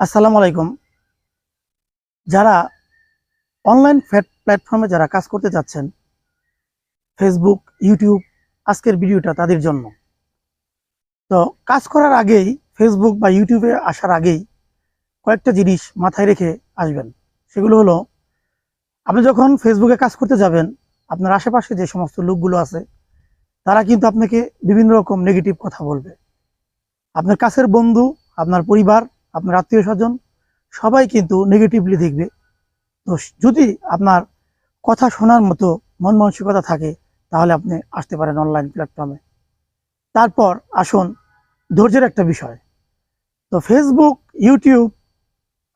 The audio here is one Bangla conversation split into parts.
আসসালামু আলাইকুম। যারা অনলাইন প্ল্যাটফর্মে যারা কাজ করতে যাচ্ছেন ফেসবুক ইউটিউব আজকের ভিডিওটা তাদের জন্য। তো কাজ করার আগেই ফেসবুক বা ইউটিউবে আসার আগেই কয়েকটা জিনিস মাথায় রেখে আসবেন। সেগুলো হলো, আপনি যখন ফেসবুকে কাজ করতে যাবেন, আপনার আশেপাশে যে সমস্ত লোকগুলো আছে, তারা কিন্তু আপনাকে বিভিন্ন রকম নেগেটিভ কথা বলবে। আপনার কাছের বন্ধু, আপনার পরিবার আপনার আত্মীয় স্বজন, সবাই কিন্তু নেগেটিভলি দেখবে। তো যদি আপনার কথা শোনার মতো মন মানসিকতা থাকে, তাহলে আপনি আসতে পারেন অনলাইন প্ল্যাটফর্মে তারপর আসুন ধৈর্যের একটা বিষয়। তো ফেসবুক ইউটিউব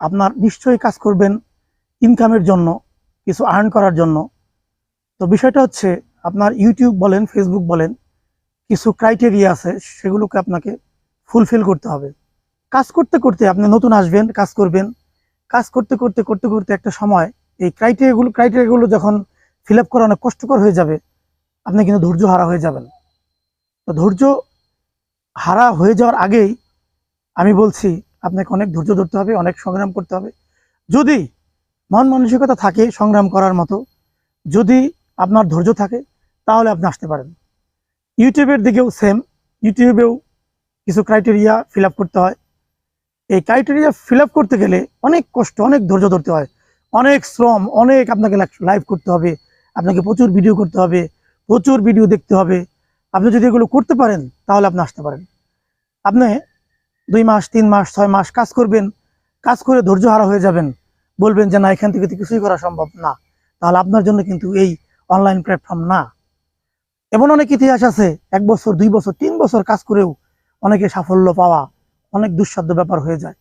আপনার নিশ্চয়ই কাজ করবেন ইনকামের জন্য, কিছু আর্ন করার জন্য। তো বিষয়টা হচ্ছে, আপনার ইউটিউব বলেন ফেসবুক বলেন, কিছু ক্রাইটেরিয়া আছে, সেগুলোকে আপনাকে ফুলফিল করতে হবে। কাজ করতে করতে আপনি নতুন আসবেন, কাজ করবেন। কাজ করতে করতে করতে করতে একটা সময়, এই ক্রাইটেরিয়াগুলো ক্রাইটেরিয়াগুলো যখন ফিল আপ করা অনেক কষ্টকর হয়ে যাবে, আপনি কিন্তু ধৈর্য হারা হয়ে যাবেন। তো ধৈর্য হারা হয়ে যাওয়ার আগেই আমি বলছি, আপনাকে অনেক ধৈর্য ধরতে হবে, অনেক সংগ্রাম করতে হবে। যদি মন মানসিকতা থাকে সংগ্রাম করার মতো, যদি আপনার ধৈর্য থাকে, তাহলে আপনি আসতে পারেন। ইউটিউবের দিকেও সেম ইউটিউবেও কিছু ক্রাইটেরিয়া ফিল করতে হয়। এই ক্রাইটেরিয়া ফিল করতে গেলে অনেক কষ্ট, অনেক ধৈর্য ধরতে হয়। অনেক শ্রম, অনেক আপনাকে লাইভ করতে হবে। আপনাকে প্রচুর ভিডিও করতে হবে, প্রচুর ভিডিও দেখতে হবে। আপনি যদি এগুলো করতে পারেন, তাহলে আপনি আসতে পারেন। আপনি দুই মাস, তিন মাস, ছয় মাস কাজ করবেন, কাজ করে ধৈর্য হারা হয়ে যাবেন। বলবেন যে, না, এখান থেকে তো কিছুই করা সম্ভব না। তাহলে আপনার জন্য কিন্তু এই অনলাইন প্ল্যাটফর্ম না। এমন অনেক ইতিহাস আছে, এক বছর, দুই বছর, তিন বছর কাজ করেও অনেকে সাফল্য পাওয়া। অনেক দুঃসাধ্য ব্যাপার হয়ে যায়।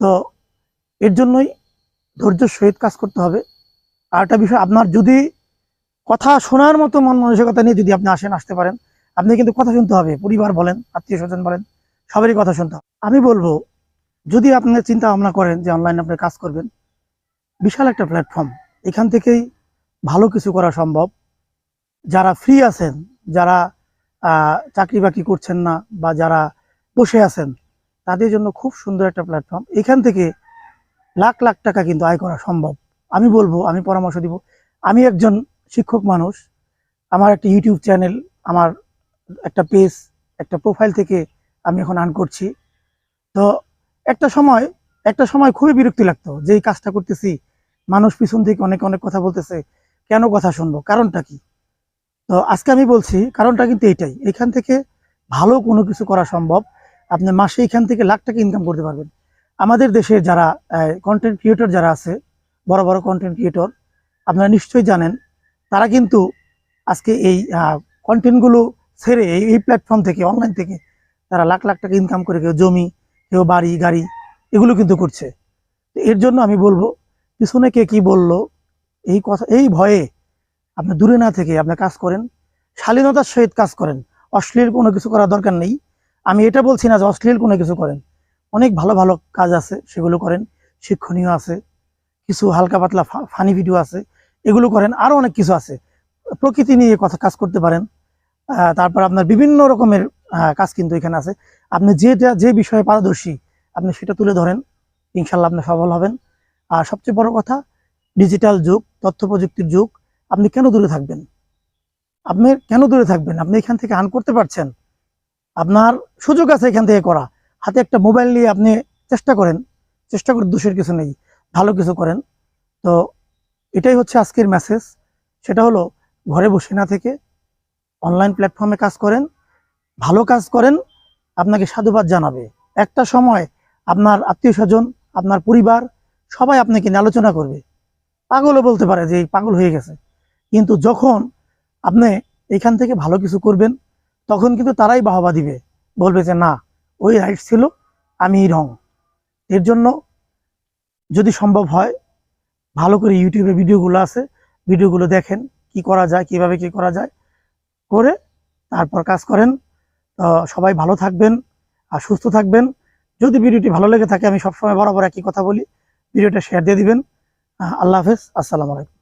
তো এর জন্যই ধৈর্য সহিত কাজ করতে হবে। আর একটা বিষয়, আপনার যদি কথা শোনার মতো মন মানসিকতা নিয়ে যদি আপনি আসেন, আসতে পারেন, আপনি কিন্তু কথা শুনতে হবে। পরিবার বলেন, আত্মীয় স্বজন বলেন, সবারই কথা শুনতে হবে। আমি বলব, যদি আপনি চিন্তা ভাবনা করেন যে অনলাইনে আপনি কাজ করবেন, বিশাল একটা প্ল্যাটফর্ম এখান থেকেই ভালো কিছু করা সম্ভব। যারা ফ্রি আছেন, যারা চাকরি বাকরি করছেন না বা যারা বসে আছেন তাদের জন্য খুব সুন্দর একটা প্ল্যাটফর্ম এখান থেকে লাখ লাখ টাকা কিন্তু আয় করা সম্ভব। আমি বলব, আমি পরামর্শ দিব। আমি একজন শিক্ষক মানুষ। আমার একটা ইউটিউব চ্যানেল আমার একটা পেজ একটা প্রোফাইল থেকে আমি এখন আর্ন করছি। তো একটা সময় একটা সময় খুবই বিরক্তি লাগতো যে এই কাজটা করতেছি। মানুষ পিছন থেকে অনেক অনেক কথা বলতেছে। কেন কথা শুনব? কারণটা কি? তো আজকে আমি বলছি, কারণটা কিন্তু এইটাই। এখান থেকে ভালো কোনো কিছু করা সম্ভব। আপনি মাসে এখান থেকে লাখ টাকা ইনকাম করতে পারবেন। আমাদের দেশে যারা কন্টেন্ট ক্রিয়েটর যারা আছে, বড় বড় কন্টেন্ট ক্রিয়েটর আপনারা নিশ্চয়ই জানেন, তারা কিন্তু আজকে এই কন্টেন্টগুলো ছেড়ে এই এই প্ল্যাটফর্ম থেকে অনলাইন থেকে তারা লাখ লাখ টাকা ইনকাম করে, কেউ জমি, কেউ বাড়ি, গাড়ি, এগুলো কিন্তু করছে। এর জন্য আমি বলব, পিছনে কে কী বলল, এই কথা, এই ভয়ে আপনি দূরে না থেকে আপনি কাজ করেন, শালীনতার সহিত কাজ করেন, অশ্লীল কোনো কিছু করার দরকার নেই। আমি এটা বলছি না যে অশ্লীল কোনো কিছু করেন। অনেক ভালো ভালো কাজ আছে, সেগুলো করেন। শিক্ষণীয় আছে, কিছু হালকা পাতলা ফানি ভিডিও আছে, এগুলো করেন। আরও অনেক কিছু আছে। প্রকৃতি নিয়ে কথা, কাজ করতে পারেন। তারপর আপনার বিভিন্ন রকমের কাজ কিন্তু এখানে আছে। আপনি যেটা, যে বিষয়ে পারদর্শী, আপনি সেটা তুলে ধরেন। ইনশাল্লাহ আপনি সফল হবেন। আর সবচেয়ে বড় কথা ডিজিটাল যুগ, তথ্য প্রযুক্তির যুগ, আপনি কেন দূরে থাকবেন? আপনি কেন দূরে থাকবেন? আপনি এখান থেকে আর্ন করতে পারছেন। আপনার সুযোগ আছে এখান থেকে করা। হাতে একটা মোবাইল নিয়ে আপনি চেষ্টা করেন, চেষ্টা করে দোষের কিছু নেই, ভালো কিছু করেন। তো এটাই হচ্ছে আজকের মেসেজ সেটা হলো, ঘরে বসে না থেকে অনলাইন প্ল্যাটফর্মে কাজ করেন, ভালো কাজ করেন, আপনাকে সাধুবাদ জানাবে। একটা সময় আপনার আত্মীয় স্বজন, আপনার পরিবার সবাই আপনাকে নিয়ে আলোচনা করবে। পাগলও বলতে পারে যে পাগল হয়ে গেছে। কিন্তু যখন আপনি এখান থেকে ভালো কিছু করবেন তখন কিন্তু তারাই বাহবা দিবে। বলবে যে, না, ওই রাইট ছিল আমি রং এর জন্য যদি সম্ভব হয়, ভালো করে ইউটিউবে ভিডিওগুলো আছে, ভিডিওগুলো দেখেন, কি করা যায়, কীভাবে কি করা যায়, করে তারপর কাজ করেন। সবাই ভালো থাকবেন আর সুস্থ থাকবেন। যদি ভিডিওটি ভালো লেগে থাকে, আমি সবসময় বরাবর একই কথা বলি। ভিডিওটা শেয়ার দিয়ে দিবেন। আল্লাহ হাফেজ। আসসালামু আলাইকুম।